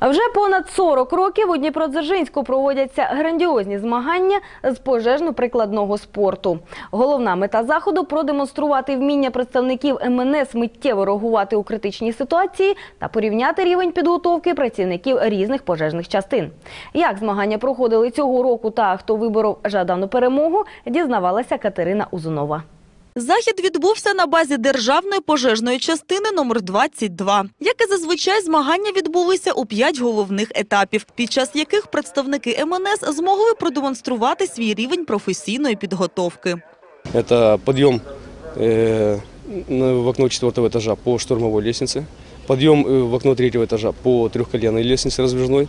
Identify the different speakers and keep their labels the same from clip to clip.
Speaker 1: Вже понад 40 років у Дніпродзержинську проводяться грандіозні змагання з пожежно-прикладного спорту. Головна мета заходу продемонструвати вміння представників МНС миттєво реагувати у критичній ситуації та порівняти рівень підготовки працівників різних пожежних частин. Як змагання проходили цього року та хто виборов жадану перемогу, дізнавалася Катерина Узунова.
Speaker 2: Захід відбувся на базі державної пожежної частини номер 22. Як і зазвичай, змагання відбулися у п'ять головних етапів, під час яких представники МНС змогли продемонструвати свій рівень професійної підготовки.
Speaker 3: Это подъем э, на- в окно четвертого этажа по штурмовой лестнице, подъем э, в окно третьего этажа по трехколенной лестнице раздвижной.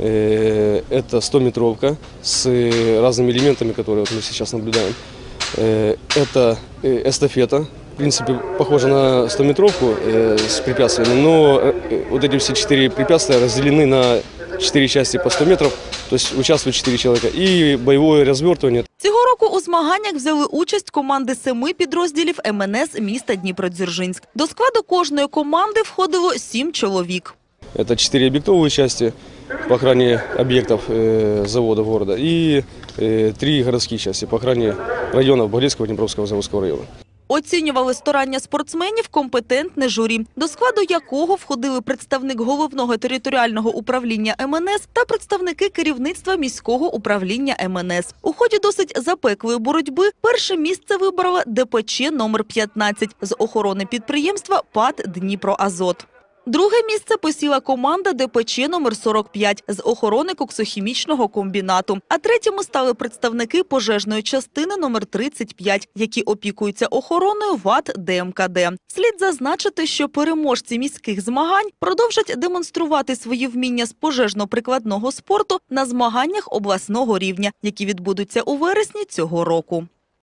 Speaker 3: Э, Это 100-метровка с э, разными элементами, которые вот мы сейчас наблюдаем. Э, Это э, эстафета. В принципе, похоже на 100-метровку э, с препятствиями, но э, э, вот эти все четыре препятствия разделены на четыре части по 100 метров, то есть участвуют четыре человека. И боевое развертывание,
Speaker 2: Цього року у змаганнях взяли участь команди семи підрозділів МНС міста Дніпродзержинськ. До складу кожної команди входило сім чоловік.
Speaker 3: Это четыре объектовые части по охране объектов э, заводов города и э, три городские части по охране районов Багрецкого, Днепровского, Заводского района.
Speaker 2: Оцінювали старання спортсменів компетентне журі, до складу якого входили представник головного територіального управління МНС та представники керівництва міського управління МНС. У ході досить запеклої боротьби перше місце виборола ДПЧ номер 15 з охорони підприємства ПАД Дніпроазот. Друге місце посіла команда ДПЧ номер 45 з охорони коксохімічного комбінату. А третьому стали представники пожежної частини номер 35, які опікуються охороною ВАТ ДМКД. Слід зазначити, що переможці міських змагань продовжать демонструвати свої вміння з пожежно-прикладного спорту на змаганнях обласного рівня, які відбудуться у вересні цього року.